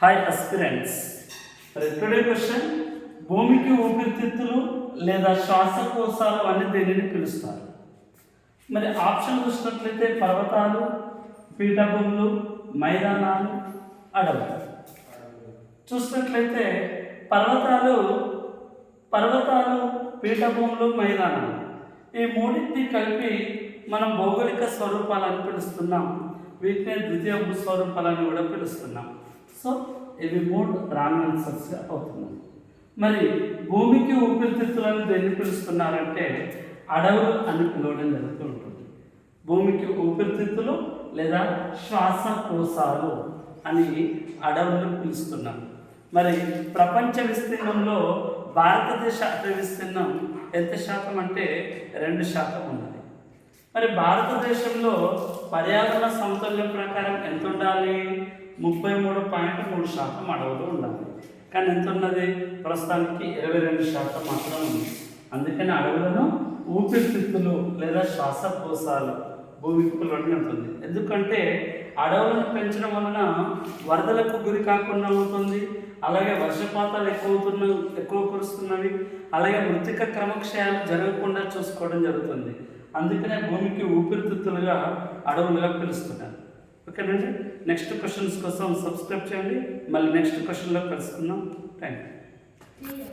Hi aspirants మరి today question భూమికి ఊపిరితిత్తులు లేదా శ్వాసకోశాలు అని దేనిని పిలుస్తారు. మరి ఆప్షన్ చూసినట్లయితే పర్వతాలు పీఠభూములు మైదానాలు అడవులు. చూసినట్లయితే పర్వతాలు పర్వతాలు పీఠభూములు మైదానాలు. ఈ మూడింటిని కలిపి మనం భౌగోళిక స్వరూపాలని పిలుస్తున్నాం. వీటిని ద్వితీయ భూస్వరూపాలని కూడా పిలుస్తున్నాం. సో ఇవి మూడు రాంగ్ ఆన్సర్స్గా అవుతున్నాయి. మరి భూమికి ఊపిరితిత్తులను దేన్ని పిలుస్తున్నారంటే అడవులు అని పిలవడం జరుగుతూ ఉంటుంది. భూమికి ఊపిరితిత్తులు లేదా శ్వాసకోశాలు అని అడవులను పిలుస్తున్నాం మరి ప్రపంచ విస్తీర్ణంలో భారతదేశ అటవీ విస్తీర్ణం ఎంత శాతం అంటే రెండు శాతం ఉన్నది. మరి భారతదేశంలో పర్యావరణ సమతుల్యం ప్రకారం ఎంత ఉండాలి? ముప్పై మూడు పాయింట్ మూడు శాతం అడవులు ఉండాలి. కానీ ఎంత ఉన్నది? ప్రస్తుతానికి ఇరవై రెండు శాతం మాత్రం ఉంది. అందుకని అడవులను ఊపిరితిత్తులు లేదా శ్వాసకోశాలు భూమికి ఉంటుంది. ఎందుకంటే అడవులను పెంచడం వలన వరదలకు గురి కాకుండా ఉంటుంది. అలాగే వర్షపాతాలు ఎక్కువ అవుతున్న ఎక్కువ కురుస్తున్నవి. అలాగే మృతిక క్రమక్షయాలు జరగకుండా చూసుకోవడం జరుగుతుంది. అందుకనే భూమికి ఊపిరితిత్తులుగా అడవులుగా పిలుస్తున్నారు. ఓకేనండి నెక్స్ట్ క్వశ్చన్స్ కోసం సబ్స్క్రైబ్ చేయండి. మళ్ళీ నెక్స్ట్ క్వశ్చన్లో కలుసుకుందాం. Thank you.